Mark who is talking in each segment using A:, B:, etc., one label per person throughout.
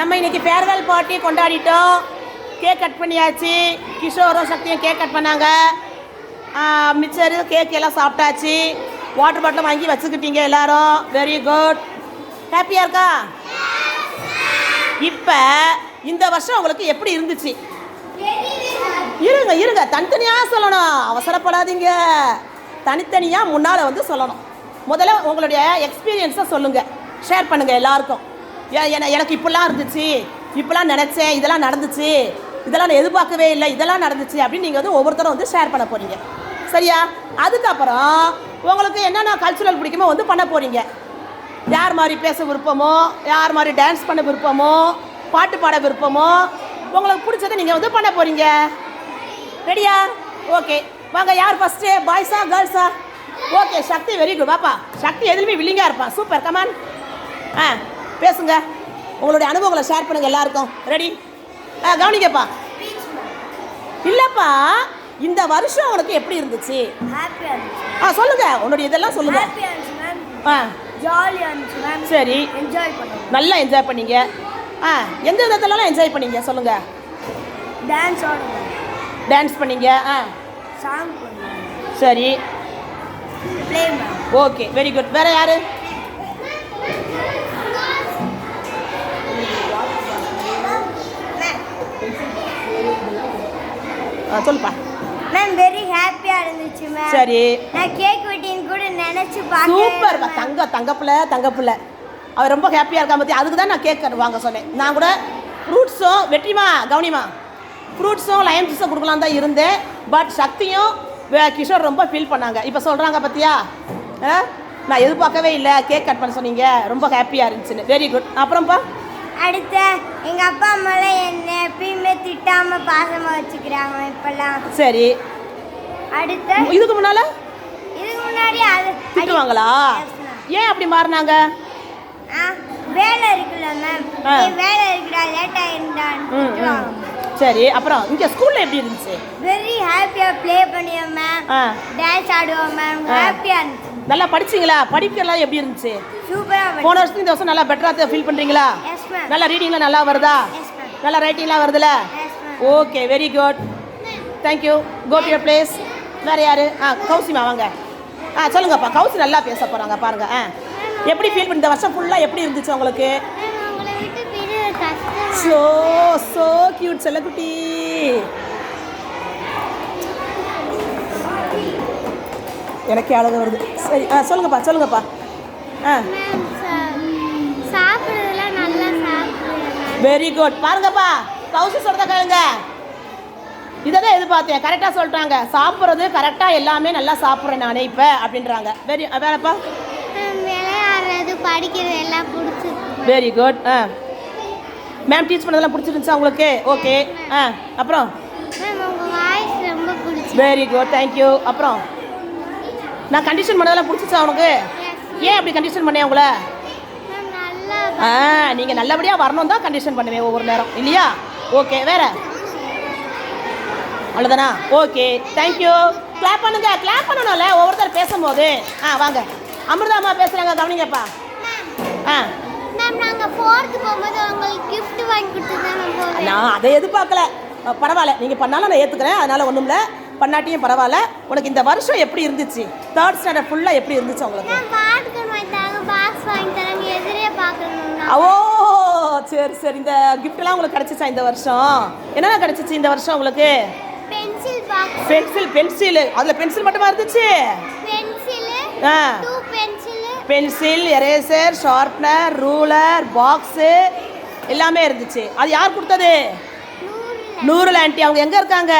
A: நம்ம இன்னைக்கு farewell party கொண்டாடிட்டோம். கேக் கட் பண்ணியாச்சு. கிஷோரும் சக்தியும் கேக் கட் பண்ணாங்க. மிச்சரு கேக் எல்லாம் சாப்பிட்டாச்சு. வாட்டர் பாட்டில் வாங்கி வச்சுக்கிட்டீங்க எல்லாரும். வெரி குட் ஹாப்பியாக இருக்கா? இப்போ இந்த வருஷம் உங்களுக்கு எப்படி இருந்துச்சு? இருங்க இருங்க. தனித்தனியாக சொல்லணும். அவசரப்படாதீங்க. தனித்தனியாக முன்னால் வந்து சொல்லணும். முதல்ல உங்களுடைய எக்ஸ்பீரியன்ஸை சொல்லுங்கள் ஷேர் பண்ணுங்கள் எல்லாருக்கும். எனக்கு இப்படிலாம் இருந்துச்சு. இப்படிலாம் நினச்சேன். இதெல்லாம் நடந்துச்சு. இதெல்லாம் நான் எதிர்பார்க்கவே இல்லை. இதெல்லாம் நடந்துச்சு அப்படின்னு நீங்கள் வந்து ஒவ்வொருத்தரும் வந்து ஷேர் பண்ண போகிறீங்க சரியா? அதுக்கப்புறம் உங்களுக்கு என்னென்ன கல்ச்சுரல் பிடிக்குமோ வந்து பண்ண போகிறீங்க யார் மாதிரி பேச விருப்பமோ யார் மாதிரி டான்ஸ் பண்ண விருப்பமோ பாட்டு பாட விருப்பமோ உங்களுக்கு பிடிச்சதை நீங்கள் வந்து பண்ண போகிறீங்க ரெடியா ஓகே வாங்க யார் ஃபஸ்ட்டு பாய்ஸா கேர்ள்ஸா ஓகே சக்தி வெரி குட் பாப்பா சக்தி எதுலையுமே வில்லிங்காக இருப்பான் சூப்பர் கமான் ஆ. பேசுங்க. உங்களுடைய அனுபவங்களை ஷேர் பண்ணுங்க எல்லாருக்கும். ரெடி ஆ கவனிங்கப்பா. இல்லைப்பா இந்த வருஷம் உனக்கு எப்படி இருந்துச்சு? ஆ சொல்லுங்க. உன்னுடைய இதெல்லாம் சொல்லுங்க. ஆ
B: ஜாலியாக இருந்துச்சு மேம்
A: சரி.
B: என்ஜாய் பண்ணுவோம்
A: நல்லா என்ஜாய் பண்ணீங்க. ஆ எந்த விதத்துலலாம் என்ஜாய் பண்ணீங்க? சொல்லுங்க.
B: டான்ஸ் ஆடுவோம்
A: டான்ஸ் பண்ணீங்க. ஆ.
B: சாங்
A: சரி. ஓகே வெரி குட் வேற யாரு ஆ சொல்லுப்பா.
B: மேம் வெரி ஹாப்பியாக இருந்துச்சு மேம்
A: சரி.
B: நான் கேக் வெட்டிங் கூட நினச்சி பார்க்க
A: சூப்பர் தங்க தங்கப்புல தங்கப்புல. அவர் ரொம்ப ஹாப்பியாக இருக்கா பற்றி அதுக்கு தான் நான் கேக் வாங்க சொன்னேன். நான் கூட ஃப்ரூட்ஸும் வெற்றிமா கவனிமா? ஃப்ரூட்ஸும் லயம் ஜூஸும் கொடுக்கலாம் தான் இருந்தேன். பட் சக்தியும் கிஷோர் ரொம்ப ஃபீல் பண்ணாங்க. இப்போ சொல்கிறாங்க பார்த்தியா? நான் எதிர்பார்க்கவே இல்லை கேக் கட் பண்ண சொன்னீங்க. ரொம்ப ஹாப்பியாக இருந்துச்சுன்னு. வெரி குட் அப்புறம்ப்பா?
B: அடுத்த எங்கள் அப்பா அம்மாலாம் என்னை எப்பயுமே திட்டாமல் பாசமாக வச்சுக்கிறாங்க இப்போல்லாம்.
A: சரி.
B: அடுத்த
A: இதுக்கு முன்னால்?
B: இதுக்கு முன்னாடி அது
A: திட்டுவாங்களா. ஏன் அப்படி மாறினாங்க?
B: வேலை இருக்குல்ல மேம். வேலை இருக்குடா திட்டுவாங்க
A: ம். சரி அப்புறம் இங்கே ஸ்கூலில் எப்படி இருந்துச்சு?
B: வெரி ஹாப்பியாக ப்ளே பண்ணுவோம் மேம் டான்ஸ் ஆடுவோம் மேம்
A: ஆ.
B: ஹாப்பியாக இருந்துச்சு.
A: நல்லா படிச்சிங்களா? படிக்கலாம் எப்படி இருந்துச்சு?
B: சூப்பராக
A: போன வருஷத்துக்கு இந்த வருஷம் நல்லா பெட்டராக ஃபீல்
B: மேம்
A: நல்லா ரீடிங்கில் நல்லா வருதா? நல்லா ரைட்டிங்லாம் வருதுல்ல okay very good thank you go to your place வேறு யார்? ஆ கௌசிமா வாங்க. ஆ சொல்லுங்கப்பா. கௌசி நல்லா பேச போகிறாங்க பாருங்க. ஆ. எப்படி ஃபீல் பண்ணி இந்த வருஷம் ஃபுல்லாக எப்படி இருந்துச்சு உங்களுக்கு? ஸோ ஸோ கியூட் செல்லக்குட்டி எனக்கே அழகு வருது. சரி ஆ சொல்லுங்கப்பா சொல்லுங்கப்பா. ஆ
B: மேம் சாப்பிட்றதெல்லாம் நல்லா சாப்பிடுவேன் மேம்
A: வெரி குட் பாருங்கப்பா. கௌசி சொல்றத கேளுங்க. இதை தான் எதிர்பார்த்தேன் கரெக்டாக சொல்லிட்டாங்க. சாப்பிட்றது கரெக்டாக எல்லாமே நல்லா சாப்பிட்றேன் நானே இப்போ அப்படின்றாங்க. வெரி வேறப்பா?
B: விளையாடுறது படிக்கிறது எல்லாம் பிடிச்சிருக்கு.
A: வெரி குட் ஆ மேம் டீச் பண்ணதெல்லாம் பிடிச்சிருந்துச்சா உங்களுக்கு? ஓகே ஆ அப்புறம்?
B: பிடிச்சி
A: வெரி குட் தேங்க்யூ அப்புறம்? நான் கண்டிஷன் பண்ணதெல்லாம் பிடிச்சிச்சா உனக்கு? ஏன் அப்படி கண்டிஷன் பண்ணேன் உங்களை? நீங்கள் நல்லபடியாக வரணும் தான் கண்டிஷன் பண்ணுவேன் ஒவ்வொரு நேரம். இல்லையா? ஓகே வேற? அவ்வளோதானா ஓகே தேங்க்யூ கிளாப் பண்ணுங்க கிளாப் பண்ணணும்ல ஒவ்வொருத்தர் பேசும்போது. ஆ வாங்க. அமிர்தாமா பேசுகிறாங்க கவனிங்கப்பா. ஆ. நான் அதை எதிர்பார்க்கல. பரவாயில்ல. நீங்கள் பண்ணாலும் நான் ஏற்றுக்கிறேன் அதனால் ஒன்றும் இல்லை பண்ணாட்டியும் பரவாயில்ல. உனக்கு இந்த வருஷம் எப்படி இருந்துச்சு? தேர்ட் ஸ்டாண்டர்ட் ஃபுல்லாக எப்படி இருந்துச்சு உங்களுக்கு
B: மேம் பாட்டுக்கு வாங்கி தராங்க பாக்ஸ் வாங்கி தராங்க எதிரே பார்க்கணும்
A: ஓ சரி சரி. இந்த கிஃப்ட்லாம் உங்களுக்கு கிடச்சிச்சா இந்த வருஷம்? என்னென்ன கிடச்சிச்சு இந்த வருஷம் உங்களுக்கு?
B: பென்சில்
A: பென்சில் பென்சில் அதில் பென்சில் மட்டுமா இருந்துச்சு? ஆ.
B: Pencil
A: eraser sharpener ruler box எல்லாமே இருந்துச்சு. அது யார் கொடுத்தது? நூறுல. ஆண்டி அவங்க எங்கே இருக்காங்க?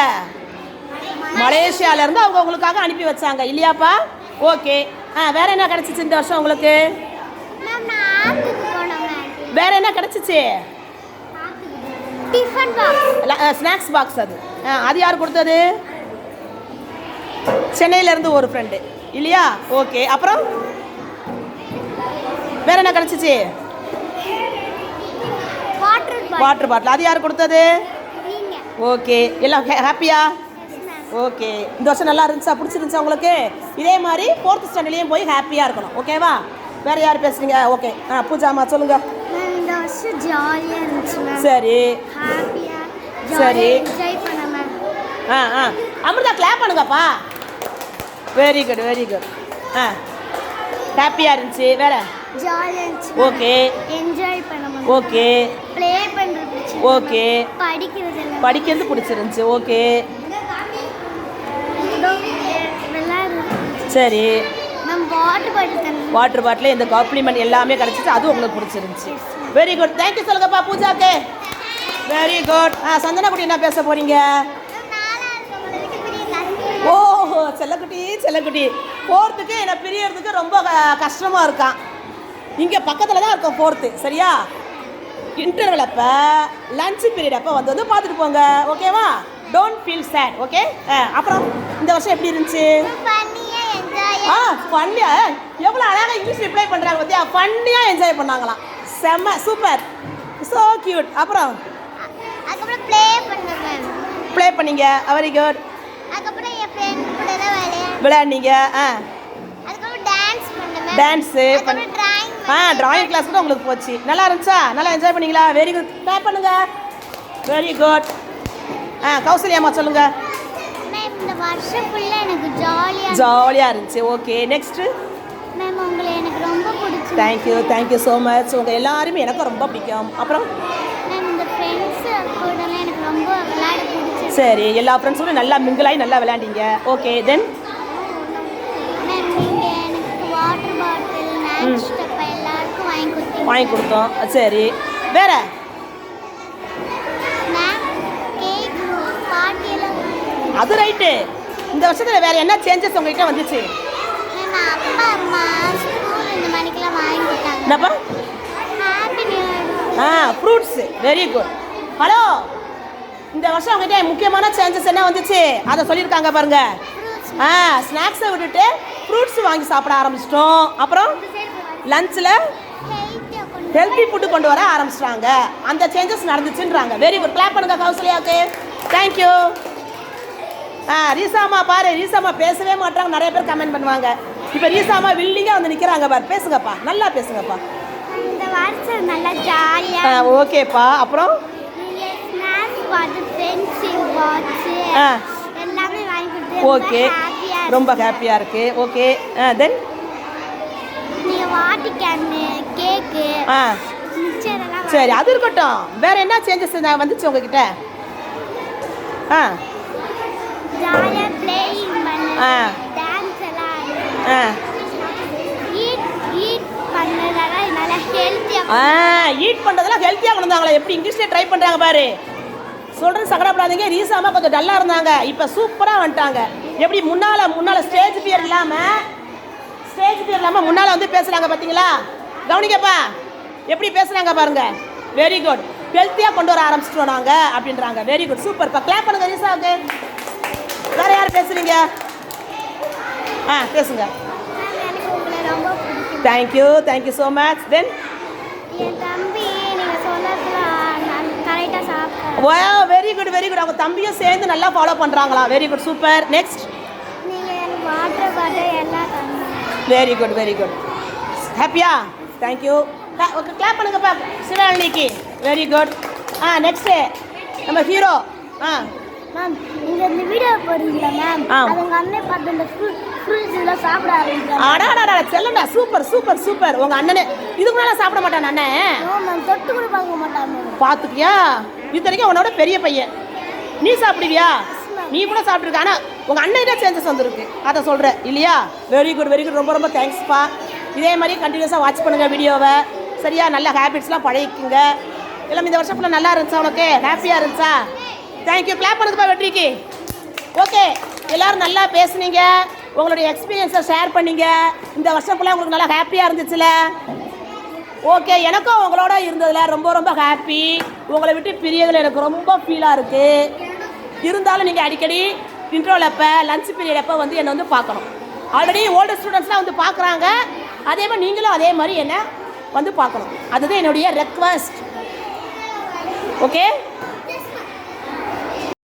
A: மலேசியால இருந்து அவங்க உங்களுக்காக அனுப்பி வச்சாங்க. இல்லையாப்பா? ஓகே ஆ வேற என்ன கிடச்சிச்சு இந்த வருஷம் உங்களுக்கு
B: மேம் நான் ஆத்துக்கு போனோம் மேம்
A: வேற என்ன கிடச்சிச்சு? ஸ்நாக்ஸ் பாக்ஸ் அது. அது யார் கொடுத்தது? சென்னையில இருந்து ஒரு ஃப்ரெண்டு இல்லையா? ஓகே அப்புறம்? வேற என்ன கிடச்சிச்சு?
B: வாட்டர் பாட்டில்
A: அது யார் கொடுத்தது? ஓகே எல்லாம் ஹாப்பியா ஓகே இந்த வருஷம் நல்லா இருந்துச்சா? பிடிச்சிருந்துச்சா உங்களுக்கு? இதே மாதிரி ஃபோர்த் ஸ்டாண்டர்ட்லேயும் போய் ஹாப்பியாக இருக்கணும். ஓகேவா வேற யார் பேசுறீங்க? ஓகே ஆ பூஜாமா சொல்லுங்க.
B: ஜாலியாக இருந்துச்சு மேம்
A: சரி.
B: ஹாப்பியாக
A: சரி.
B: என்ஜாய் பண்ண மேம்
A: ஆ ஆ. அமிர்தா கிளாப் பண்ணுங்கப்பா. வெரி குட் வெரி குட் ஆ. ஹாப்பியாக இருந்துச்சு. வேற?
B: ஜாலியாக இருந்துச்சு
A: ஓகே
B: என்ஜாய் பண்ண
A: ஓகே
B: ப்ளே பண்ணுறது
A: ஓகே
B: படிக்கிறது
A: படிக்கிறது பிடிச்சிருந்துச்சு. ஓகே சரி.
B: வாட்டர் பாட்டில்
A: இந்த காம்ப்ளிமெண்ட் எல்லாமே கிடச்சிச்சு. அது உங்களுக்கு பிடிச்சிருந்துச்சு. வெரி குட் தேங்க்யூ சொல்லுங்கப்பா பூஜாக்கு. வெரி குட் ஆ சந்தனக்குடி என்ன பேச போறீங்க? ஓ செல்லக்குட்டி செல்லக்குட்டி. ஃபோர்த்துக்கு என்னை பிரியறதுக்கு ரொம்ப க- கஷ்டமா இருக்கான். இங்கே பக்கத்தில் தான் இருக்கும் ஃபோர்த்து சரியா? இன்டர்வல் அப்போ லஞ்ச் பீரியட் அப்போ வந்து வந்து பார்த்துட்டு போங்க. ஓகேவா டோன்ட் ஃபீல் சேட் ஓகே அப்புறம் இந்த வருஷம் எப்படி இருந்துச்சு? ஆ ஃபன்னியா எவ்வளோ அழகாக இங்கிலீஷ் ரிப்ளை பண்ணுறாங்க பார்த்தியா ஃபன்னியாக என்ஜாய் பண்ணாங்களாம். செம்ம சூப்பர் ஸோ கியூட் அப்புறம்?
B: அதுக்கப்புறம் ப்ளே பண்ணேன்
A: ப்ளே பண்ணீங்க. வெரி குட்
B: அதுக்கப்புறம் என் ஃப்ரெண்ட் கூட விளையாடு
A: விளையாண்டீங்க. ஆ.
B: அதுக்கப்புறம் டான்ஸ் பண்ணேன் மேம்
A: டான்ஸு பண்ணி. ஆ டிராயிங் கிளாஸ் கூட உங்களுக்கு போச்சு. நல்லா இருந்துச்சா? நல்லா என்ஜாய் பண்ணீங்களா? வெரி குட் க்ளாப் பண்ணுங்க. வெரி குட் ஆ கௌசல்யாம்மா சொல்லுங்க.
B: மேம் இந்த வருஷம் ஃபுல்லாக எனக்கு ஜாலியாக
A: ஜாலியாக இருந்துச்சு. ஓகே நெக்ஸ்ட்டு
B: மேம் உங்களை எனக்கு ரொம்ப பிடிச்சி
A: தேங்க்யூ தேங்க்யூ ஸோ மச் உங்கள் எல்லாருமே எனக்கும் ரொம்ப பிடிக்கும். அப்புறம்?
B: மேம் இந்த ஃப்ரெண்ட்ஸ் கூடலாம் எனக்கு ரொம்ப விளையாட பிடிச்சி
A: சரி எல்லா ஃப்ரெண்ட்ஸோட நல்லா மிங்கிளாகி நல்லா விளையாண்டீங்க. ஓகே தென்
B: மேம் நீங்கள் எனக்கு வாட்டர் பாட்டில் நேக்ஸ் டப்பா எல்லாருக்கும் வாங்கி கொடுத்தீங்க.
A: வாங்கி கொடுத்தோம். சரி வேற
B: மேம் கேக் பார்ட்டியெல்லாம்
A: அது ரைட்டு இந்த வருஷத்தில் வேற என்ன சேஞ்சஸ் உங்ககிட்ட வந்துச்சு?
B: அப்பா அம்மா ஸ்கூல் இந்த மணிக்கெல்லாம் வாங்கி கொடுத்தாங்க.
A: என்னப்பா? ஆ ஃப்ரூட்ஸ் வெரி குட் ஹலோ இந்த வருஷம் உங்ககிட்ட முக்கியமான சேஞ்சஸ் என்ன வந்துச்சு? அதை சொல்லியிருக்காங்க பாருங்க. ஆ ஸ்நாக்ஸை விட்டுட்டு ஃப்ரூட்ஸ் வாங்கி சாப்பிட ஆரம்பிச்சிட்டோம். அப்புறம் லஞ்சில் ஹெல்த்தி ஃபுட்டு கொண்டு வர. ஆரம்பிச்சிட்டாங்க. அந்த சேஞ்சஸ் நடந்துச்சுன்றாங்க. வெரி குட் கிளாப் பண்ணுங்க கௌசல்யாவுக்கு. தேங்க்யூ ஆ ரீசாமா பாரு ரீசாமா பேசவே மாட்டாங்க நிறைய பேர் கமெண்ட் பண்ணுவாங்க. இப்போ ரீசாமா வில்லிங்காக வந்து நிற்கிறாங்க பாரு. பேசுங்கப்பா. நல்லா பேசுங்கப்பா.
B: இந்த நல்லா ஜாலியாக
A: ஓகேப்பா. அப்புறம்? ஓகே. ரொம்ப ஹாப்பியாக இருக்கு. ஓகே. ஆ தென் ஆ. சரி அது இருக்கட்டும். வேற என்ன சேஞ்சஸ் வந்துச்சு உங்ககிட்ட? ஆ. ஆ. ஆ.
B: ஈட்
A: பண்ணுறதெல்லாம் ஹெல்த்தியாக கொண்டு வந்தாங்களா எப்படி இங்கிலீஷ்லேயே ட்ரை பண்ணுறாங்க பாரு. சொல்கிறது சங்கடப்படாதீங்க. ரீசாமா கொஞ்சம் டல்லாக இருந்தாங்க. இப்போ சூப்பராக வந்துட்டாங்க. எப்படி முன்னால் முன்னால் ஸ்டேஜ் பியர் இல்லாமல் ஸ்டேஜ் பியர் இல்லாமல் முன்னால் வந்து பேசுகிறாங்க பார்த்தீங்களா கவனிக்கப்பா எப்படி பேசுகிறாங்க பாருங்க. வெரி குட் ஹெல்த்தியாக கொண்டு வர ஆரம்பிச்சிட்டோம் நாங்கள் அப்படின்றாங்க. வெரி குட் சூப்பர்ப்பா கிளாப் பண்ணுங்க ரீசாவுக்கு. வேறு யார் பேசுகிறீங்க ஆ பேசுங்க.
B: ரொம்ப பிடிக்கும்
A: thank you thank you so much then வா வெரி குட் வெரி குட் அவங்க தம்பியும் சேர்ந்து நல்லா ஃபாலோ பண்ணுறாங்களா very good super next very good very good ஹாப்பியா தேங்க்யூ ஓகே கிளாப் பண்ணுங்கப்பா சிவாலினிக்கு வெரி குட் ஆ நெக்ஸ்ட்டு நம்ம ஹீரோ ஆ.
B: மேம் நீங்கள் இந்த வீடியோ போடுறீங்களா மேம் உங்கள் அண்ணன் பார்த்து இந்த ஃப்ரூட்ஸ் எல்லாம் சாப்பிட ஆரம்பிச்சாங்க
A: அடாடாடா செல்லண்டா சூப்பர் சூப்பர் சூப்பர் உங்கள் அண்ணனே இதுக்கு முன்னால சாப்பிட மாட்டான் அண்ணன்
B: மேம் தொட்டு கூட பார்க்க மாட்டாங்க
A: பார்த்துக்கியா இத்தனைக்கும் உன்னோட பெரிய பையன். நீ சாப்பிடுவியா? நீ கூட சாப்பிட்ருக்க ஆனால் உங்கள் அண்ணன்கிட்ட சேஞ்சஸ் வந்திருக்கு. அதை சொல்கிறேன் இல்லையா? வெரி குட் வெரி குட் ரொம்ப ரொம்ப தேங்க்ஸ்ப்பா இதே மாதிரி கண்டினியூஸாக வாட்ச் பண்ணுங்கள் வீடியோவை சரியா? நல்ல ஹேபிட்ஸ்லாம் பழகிக்குங்க. எல்லாம் இந்த வருஷம் ஃபுல்லாக நல்லா இருந்துச்சா உனக்கு? ஹாப்பியாக இருந்துச்சா? தேங்க்யூ கிளாப் பண்ணுதுப்பா வெற்றிக்கு. ஓகே எல்லாரும் நல்லா பேசுனீங்க. உங்களுடைய எக்ஸ்பீரியன்ஸை ஷேர் பண்ணீங்க. இந்த வருஷம் ஃபுல்லாக உங்களுக்கு நல்லா ஹாப்பியாக இருந்துச்சுல? ஓகே எனக்கும் உங்களோட இருந்ததில் ரொம்ப ரொம்ப ஹாப்பி உங்களை விட்டு பிரியதில் எனக்கு ரொம்ப ஃபீலாக இருக்குது இருந்தாலும் நீங்கள் அடிக்கடி இன்ட்ரோல் அப்போ லஞ்ச் பீரியட் அப்போ வந்து என்னை வந்து பார்க்கணும். ஆல்ரெடி ஓல்டு ஸ்டூடெண்ட்ஸ்லாம் வந்து பார்க்குறாங்க. அதே மாதிரி நீங்களும் அதே மாதிரி என்ன வந்து பார்க்கணும். அதுதான் என்னுடைய ரெக்வஸ்ட் ஓகே